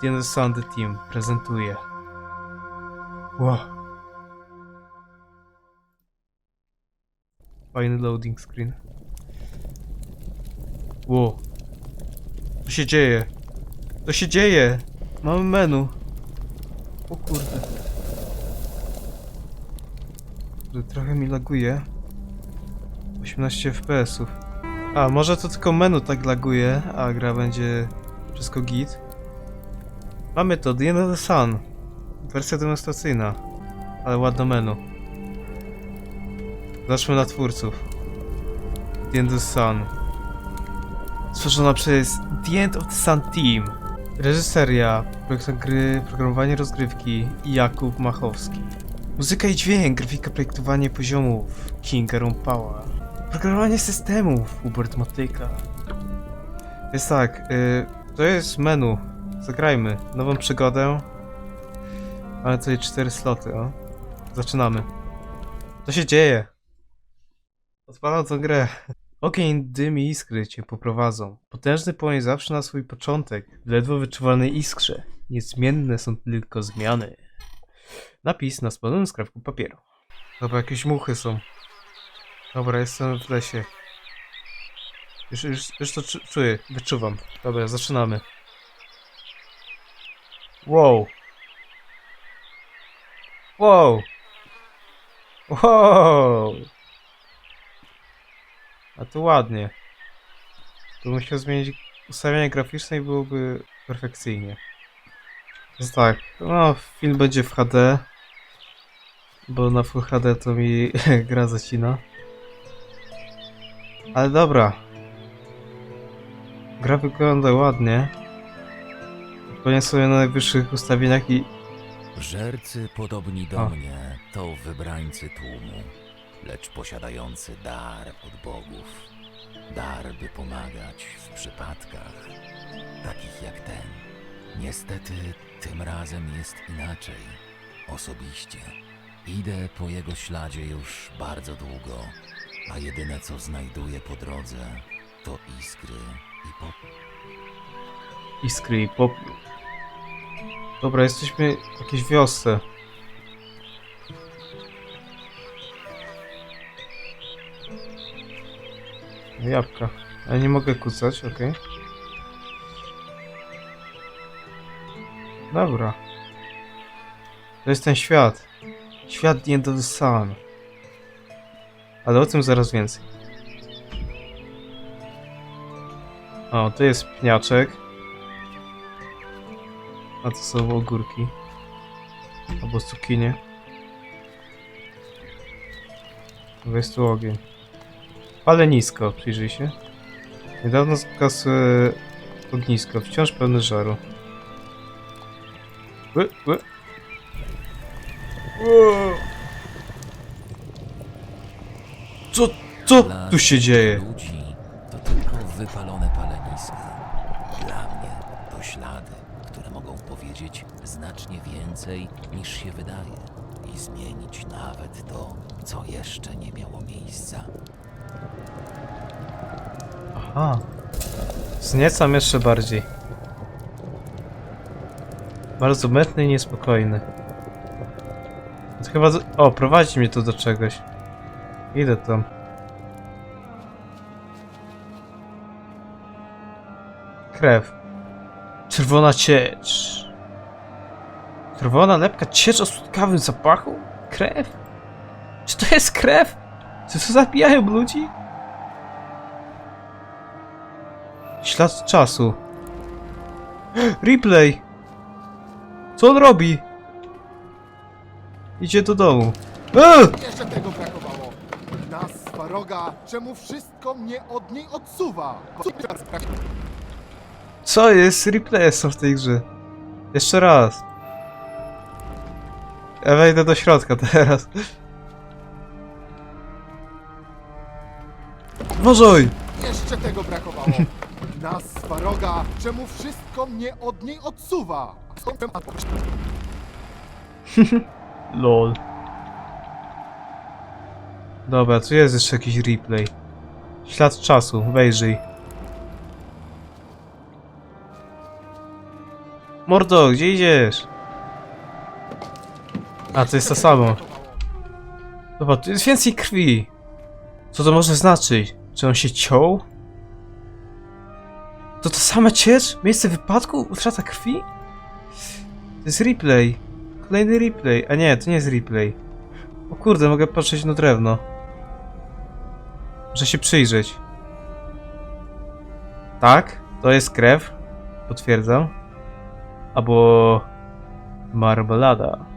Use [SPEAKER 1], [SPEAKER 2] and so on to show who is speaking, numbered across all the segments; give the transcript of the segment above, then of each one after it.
[SPEAKER 1] The Sound Team prezentuje. Wow. Fajny loading screen. Wow. Co się dzieje? Co się dzieje? Mamy menu. O. Kurde, Trochę mi laguje. 18 FPS-ów. A, może to tylko menu tak laguje, a gra będzie wszystko git. Mamy to, The End of the Sun. Wersja demonstracyjna. Ale ładne menu. Zacznijmy na twórców. The End of the Sun. Stworzona przez The End of the Sun Team. Reżyseria, projektant gry, programowanie rozgrywki Jakub Machowski. Muzyka i dźwięk, grafika, projektowanie poziomów Kinga Rompała. Programowanie systemów Hubert Motyka. Jest tak, y, to jest menu. Zagrajmy nową przygodę. Mamy tutaj cztery sloty, o. Zaczynamy. Co się dzieje? Odpalam tą grę. Ogień, dym i iskry cię poprowadzą. Potężny płomień zawsze na swój początek. W ledwo wyczuwalnej iskrze. Niezmienne są tylko zmiany. Napis na spalonym skrawku papieru. Dobra, jakieś muchy są. Dobra, jestem w lesie. Już, już, już to czu- czuję, wyczuwam. Dobra, zaczynamy. Wow. Wow. Wow. A to ładnie. Tu musiał zmienić ustawienie graficzne i byłoby perfekcyjnie. Więc tak, no film będzie w HD. Bo na Full HD to mi gra zacina. Ale dobra. Gra wygląda ładnie. Odpowiednio sobie na najwyższych ustawieniach i...
[SPEAKER 2] Żercy podobni do mnie to wybrańcy tłumu, lecz posiadający dar od bogów. Dar, by pomagać w przypadkach takich jak ten. Niestety tym razem jest inaczej. Osobiście idę po jego śladzie już bardzo długo, a jedyne co znajduję po drodze to iskry i pop.
[SPEAKER 1] Iskry i popiół. Dobra, jesteśmy w jakiejś wiosce. Jabłka. Ale nie mogę kucać, okej. Dobra. To jest ten świat. Świat nie do. Ale o tym zaraz więcej. O, to jest pniaczek. A to są ogórki. Albo cukinie. Jest tu ogień. Ale nisko, przyjrzyj się. Niedawno zgasło ognisko, wciąż pełne żaru. Ły, ły. Co, co tu się dzieje?
[SPEAKER 2] Ludzi to tylko wypalone paleniska. Dla mnie to ślady, które mogą powiedzieć znacznie więcej niż się wydaje i zmienić nawet to, co jeszcze nie miało miejsca.
[SPEAKER 1] Aha. Zniecam jeszcze bardziej. Bardzo mętny i niespokojny. Chyba... O, prowadzi mnie to do czegoś. Idę tam. Krew. Czerwona ciecz. Czerwona lepka ciecz o słodkawym zapachu? Krew? Czy to jest krew? Czy to zabijają ludzi? Ślad czasu. Replay! Co on robi? Idzie do domu. Eee!
[SPEAKER 3] Jeszcze tego brakowało. Nas, czemu wszystko mnie od niej odsuwa?
[SPEAKER 1] Co jest? Replaye są w tej grze. Jeszcze raz. Ja wejdę do środka teraz. Uważaj!
[SPEAKER 3] Jeszcze tego brakowało. Nas, Faroga, czemu wszystko mnie od niej odsuwa?
[SPEAKER 1] LOL. Dobra, tu jest jeszcze jakiś replay. Ślad czasu, wejrzyj. Mordo, gdzie idziesz? A, to jest to samo. Dobra, tu jest więcej krwi. Co to może znaczyć? Czy on się ciął? To to same ciecz? Miejsce wypadku? Utrata krwi? To jest replay. Kolejny replay. A nie, to nie jest replay. O kurde, mogę patrzeć na drewno. Muszę się przyjrzeć. Tak, to jest krew. Potwierdzam. Albo... Marmelada.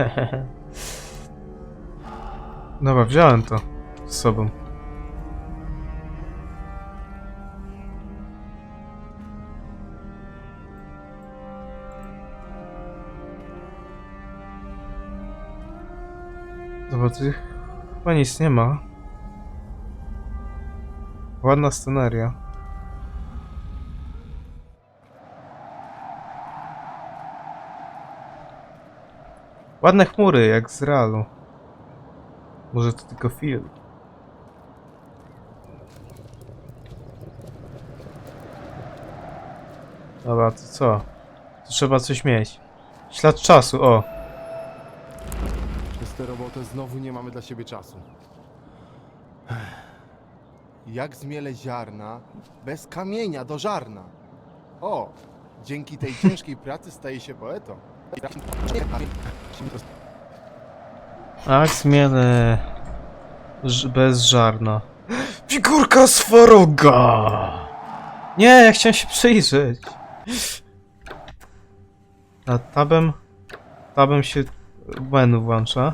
[SPEAKER 1] Dobra, wziąłem to z sobą. Dobra, tu chyba nic nie ma. Ładna sceneria. Ładne chmury, jak z realu. Może to tylko film. Dobra, to co? To trzeba coś mieć. Ślad czasu, o.
[SPEAKER 3] Przez tę robotę znowu nie mamy dla siebie czasu. Jak zmielę ziarna bez kamienia do żarna? O, dzięki tej ciężkiej pracy staje się poetą.
[SPEAKER 1] Ż- bez żarna. Figurka Swaroga! Nie, ja chciałem się przyjrzeć. A tabem... Tabem się menu włącza.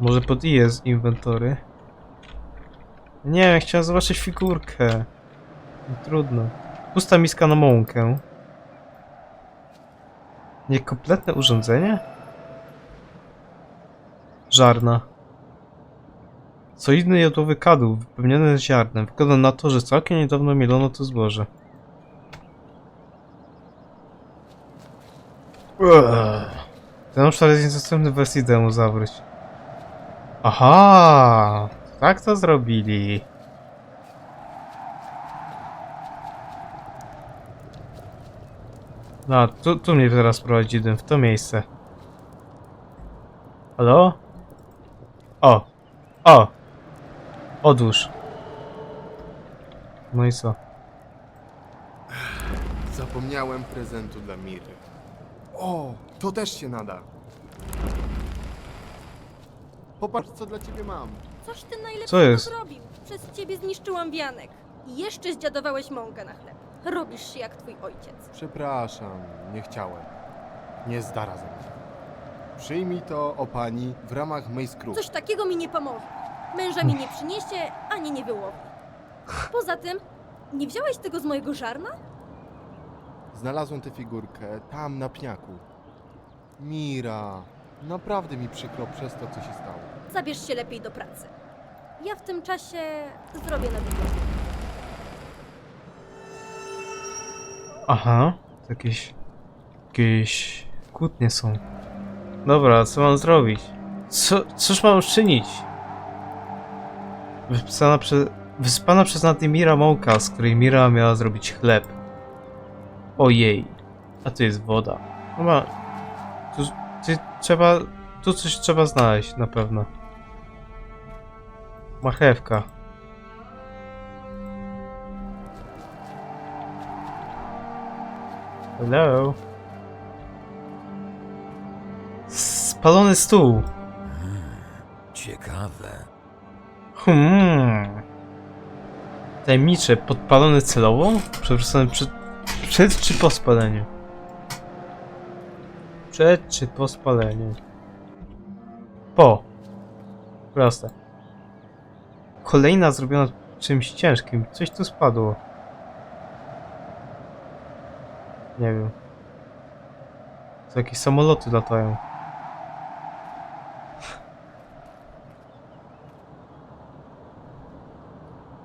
[SPEAKER 1] Może pod I jest inwentory. Nie wiem, chciałem zobaczyć figurkę. No, trudno. Pusta miska na mąkę. Niekompletne urządzenie? Żarna. Solidny jodowy kadłub wypełniony ziarnem. Wygląda na to, że całkiem niedawno mielono to zboże. Ten obszar jest niedostępny w wersji demo, zawróć. Aha, tak to zrobili. No, tu, tu mnie teraz prowadzi dym, w to miejsce. Halo? O! O! Odłóż. No i co?
[SPEAKER 3] Zapomniałem prezentu dla Miry. O, to też się nada. Popatrz, co dla ciebie mam.
[SPEAKER 4] Coś ty najlepszego
[SPEAKER 1] Co jest?
[SPEAKER 4] zrobił. Przez ciebie zniszczyłam wianek. I jeszcze zdziadowałeś mąkę na chleb. Robisz się jak twój ojciec.
[SPEAKER 3] Przepraszam, nie chciałem. Nie zdara ze mnie. Przyjmij to, o pani, w ramach mej skruchy.
[SPEAKER 4] Coś takiego mi nie pomoże. Męża mi nie przyniesie, ani nie wyłowi. Poza tym, nie wziąłeś tego z mojego żarna?
[SPEAKER 3] Znalazłem tę figurkę tam na pniaku. Mira, naprawdę mi przykro przez to, co się stało.
[SPEAKER 4] Zabierz się lepiej do pracy. Ja w tym czasie zrobię na dół.
[SPEAKER 1] Aha, jakieś... Jakieś... kłótnie są. Dobra, co mam zrobić? Co, cóż mam czynić? Wypisana przez... Wyspana przez Nadimira mąka, z której Mira miała zrobić chleb. Ojej. A tu jest woda. Chyba... Tu, tu trzeba... Tu coś trzeba znaleźć, na pewno. Marchewka. Hello? Spalony stół.
[SPEAKER 2] Ciekawe.
[SPEAKER 1] Hmm. Tajemnicze, podpalony celowo? Przewrócony przed, przed czy po spaleniu? Przed czy po spaleniu? Po. Proste. Kolejna zrobiona czymś ciężkim. Coś tu spadło. Nie wiem. To jakieś samoloty latają.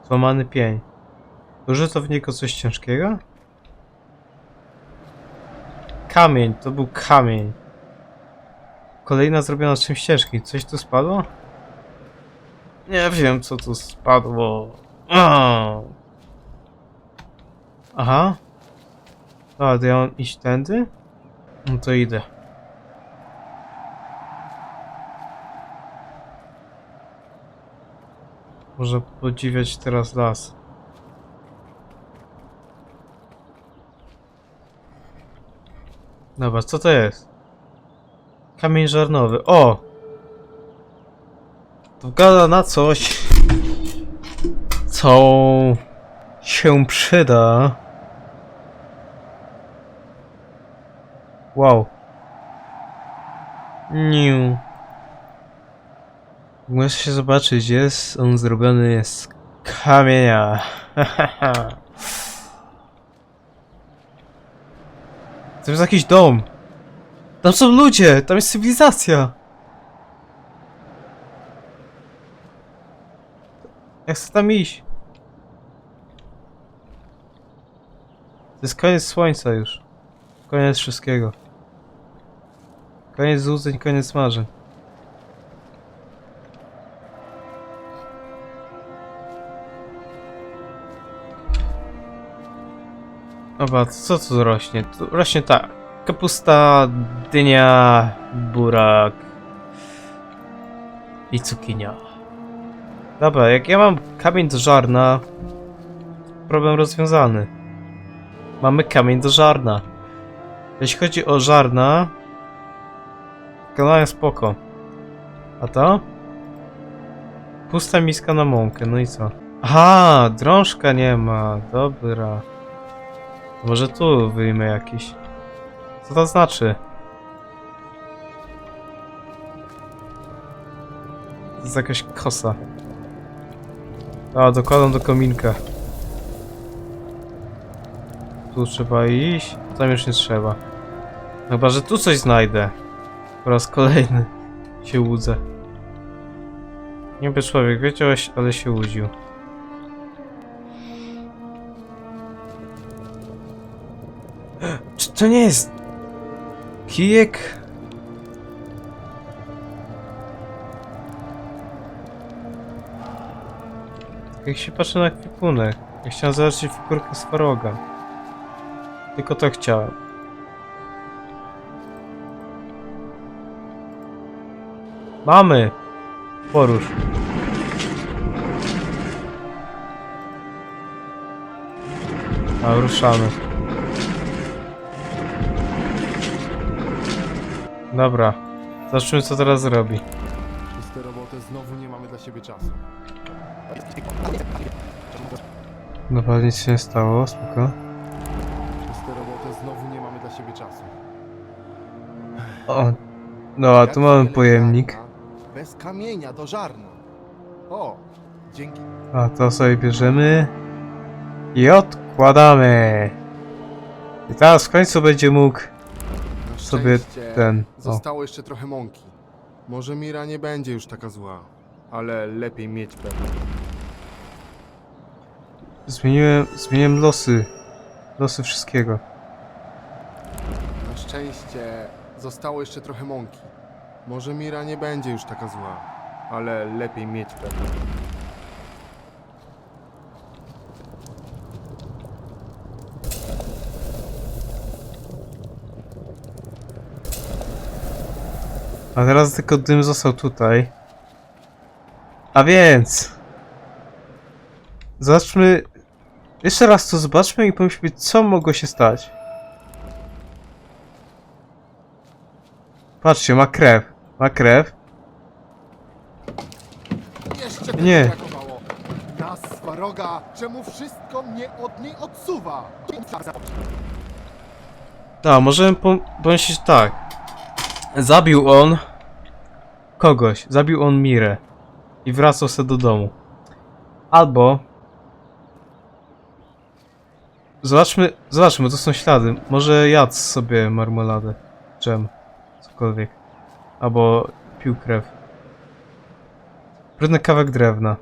[SPEAKER 1] Złamany pień. Użyto w niego coś ciężkiego? Kamień, to był kamień. Kolejna zrobiona czymś ciężkim. Coś tu spadło? Nie wiem, co tu spadło. Aha. A, ja mam iść tędy? No to idę. Można podziwiać teraz las. Dobra, co to jest? Kamień żarnowy. O! To gada na coś, co się przyda. Wow. Niu. Muszę się zobaczyć, jest on zrobiony z kamienia. To jest jakiś dom. Tam są ludzie, tam jest cywilizacja. Ja chcę tam iść. To jest koniec słońca już. Koniec wszystkiego. Koniec złudzeń, koniec marzeń. To co tu rośnie? Tu rośnie tak. Kapusta, dynia, burak i cukinia. Dobra, jak ja mam kamień do żarna, problem rozwiązany. Mamy kamień do żarna. Jeśli chodzi o żarna, kanałem spoko. A to? Pusta miska na mąkę, no i co? Aha, drążka nie ma, dobra. Może tu wyjmę jakiś. Co to znaczy? To jest jakaś kosa. A, dokładam do kominka. Tu trzeba iść, tam już nie trzeba. Chyba, że tu coś znajdę. Po raz kolejny się łudzę. Niby człowiek wiedział, ale się łudził. Czy to nie jest... Kijek? Jak się patrzy na ekwipunek. Ja chciałem zobaczyć figurkę z. Tylko to chciałem. Mamy! Porusz. A ruszamy. Dobra. Zobaczymy co teraz zrobi.
[SPEAKER 3] Przez tę robotę znowu nie mamy dla siebie czasu.
[SPEAKER 1] Dobra, nic się nie stało, spoko.
[SPEAKER 3] Robotę znowu nie mamy dla siebie czasu.
[SPEAKER 1] O, no a tu mamy pojemnik.
[SPEAKER 3] Bez kamienia do żarna. O, dzięki.
[SPEAKER 1] A to sobie bierzemy i odkładamy. I teraz w końcu będzie mógł
[SPEAKER 3] Na
[SPEAKER 1] sobie
[SPEAKER 3] szczęście
[SPEAKER 1] ten. O,
[SPEAKER 3] Zostało jeszcze trochę mąki. Może Mira nie będzie już taka zła, ale lepiej mieć pewność.
[SPEAKER 1] zmieniłem, zmieniłem losy. Losy wszystkiego.
[SPEAKER 3] Na szczęście zostało jeszcze trochę mąki. Może Mira nie będzie już taka zła, ale lepiej mieć pewność.
[SPEAKER 1] A teraz tylko dym został tutaj. A więc. Zobaczmy. Jeszcze raz to zobaczmy i pomyślmy, co mogło się stać. Patrzcie, ma krew. Ma krew.
[SPEAKER 3] Jeszcze
[SPEAKER 1] Nie.
[SPEAKER 3] brakowało. Nazwa roga, czemu wszystko mnie od niej odsuwa?
[SPEAKER 1] A, możemy pom- pomyśleć tak. Zabił on kogoś. Zabił on Mirę. I wracał sobie do domu. Albo. Zobaczmy, zobaczmy, to są ślady. Może jadł sobie marmoladę. Dżem. Cokolwiek. Albo pił krew. Brudny kawałek drewna.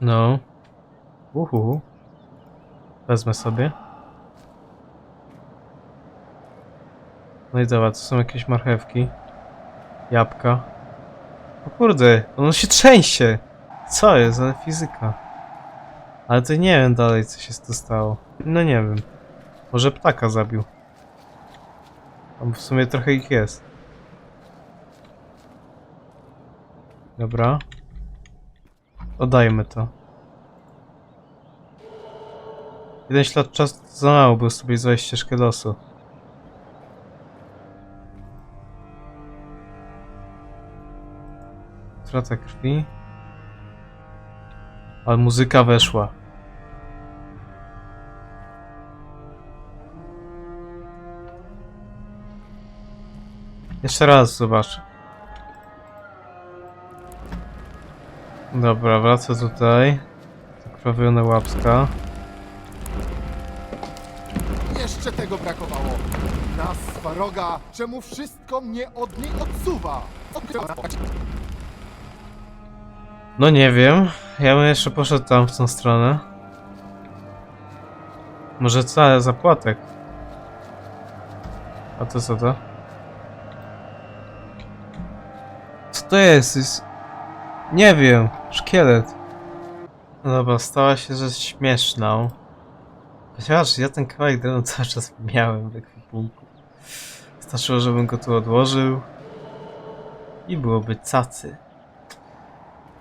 [SPEAKER 1] No. Uhu. Wezmę sobie. No i dobra, to są jakieś marchewki. Jabłka. O kurde, ono się trzęsie! Co jest za fizyka? Ale to nie wiem dalej, co się z to stało. No nie wiem. Może ptaka zabił. Tam w sumie trochę ich jest. Dobra. Oddajmy to. Jeden ślad czasu za mało, by sobie znaleźć ścieżkę losu. Strata krwi. Ale muzyka weszła. Jeszcze raz zobacz. Dobra, wraca tutaj. Zakrwawiona łapska.
[SPEAKER 3] Jeszcze tego brakowało. Nas, Swaroga, czemu wszystko mnie od niej odsuwa?
[SPEAKER 1] No nie wiem. Ja bym jeszcze poszedł tam w tą stronę. Może cały zapłatek. A to co to? Co to jest? jest... Nie wiem. Szkielet. No dobra, stała się rzecz śmieszną. Chociaż ja ten kawałek drewna cały czas miałem w ekwipunku. Starczyło, żebym go tu odłożył. I byłoby cacy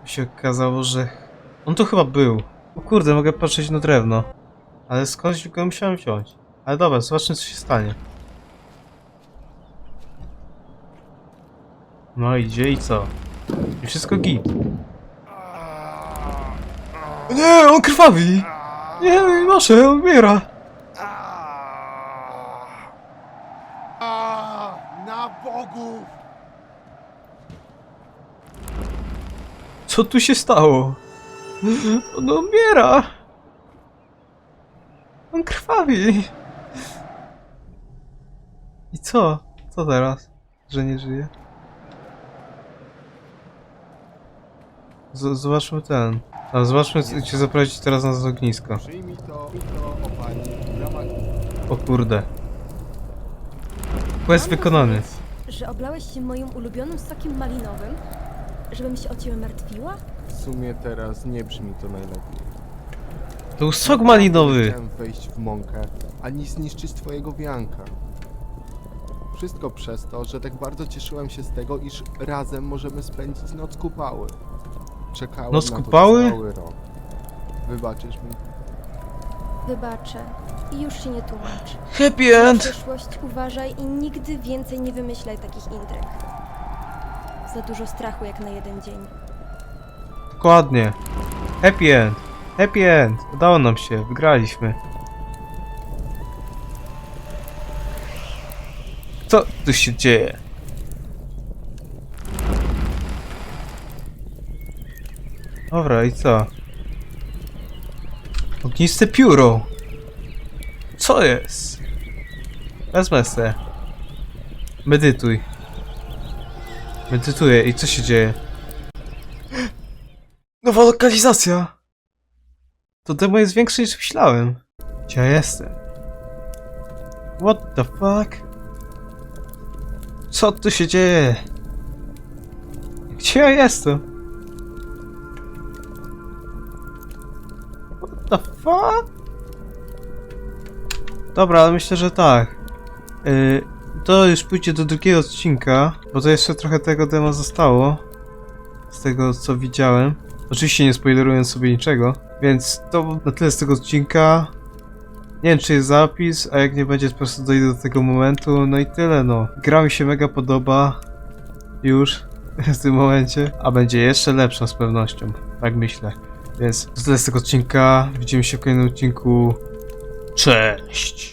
[SPEAKER 1] się okazało, że on tu chyba był. O kurde, mogę patrzeć na drewno. Ale skądś go musiałem wziąć. Ale dobra, zobaczmy co się stanie. No idzie i co? I wszystko git. Nie, on krwawi! Nie, proszę, on umiera.
[SPEAKER 3] Na bogów!
[SPEAKER 1] Co tu się stało? On umiera! On krwawi! I co? Co teraz? Że nie żyje? Z zobaczmy ten. A zobaczmy, cię zaprowadzić teraz na ognisko.
[SPEAKER 3] Przyjmij to, to o pani w ramach
[SPEAKER 1] O kurde. Quest wykonany.
[SPEAKER 4] Że oblałeś się moim ulubionym sokiem malinowym? Żebym się o ciebie martwiła?
[SPEAKER 3] W sumie teraz nie brzmi to najlepiej.
[SPEAKER 1] To był sok malinowy!
[SPEAKER 3] Chciałem wejść w mąkę, ani zniszczyć twojego wianka. Wszystko przez to, że tak bardzo cieszyłem się z tego, iż razem możemy spędzić noc kupały. Czekałem
[SPEAKER 1] Noc
[SPEAKER 3] na to cały rok. Wybaczysz mi?
[SPEAKER 4] Wybaczę. I już się nie tłumacz.
[SPEAKER 1] Happy
[SPEAKER 4] Na
[SPEAKER 1] end!
[SPEAKER 4] przyszłość uważaj i nigdy więcej nie wymyślaj takich intryg. Za dużo strachu jak na jeden dzień.
[SPEAKER 1] Dokładnie. Happy end. Happy end. Udało nam się. Wygraliśmy. Co tu się dzieje? Dobra, i co? Ogniste pióro. Co jest? Wezmę se. Medytuj. Medytuję. I co się dzieje? Nowa lokalizacja! To demo jest większe niż myślałem. Gdzie ja jestem? What the fuck? Co tu się dzieje? Gdzie ja jestem? The fuck? Dobra, ale myślę, że tak. Yy, to już pójdzie do drugiego odcinka, bo to jeszcze trochę tego demo zostało. Z tego co widziałem. Oczywiście nie spoilerując sobie niczego. Więc to na tyle z tego odcinka. Nie wiem czy jest zapis, a jak nie będzie po prostu dojdę do tego momentu. No i tyle no. Gra mi się mega podoba. Już w tym momencie. A będzie jeszcze lepsza z pewnością. Tak myślę. Więc to tyle z tego odcinka. Widzimy się w kolejnym odcinku. Cześć!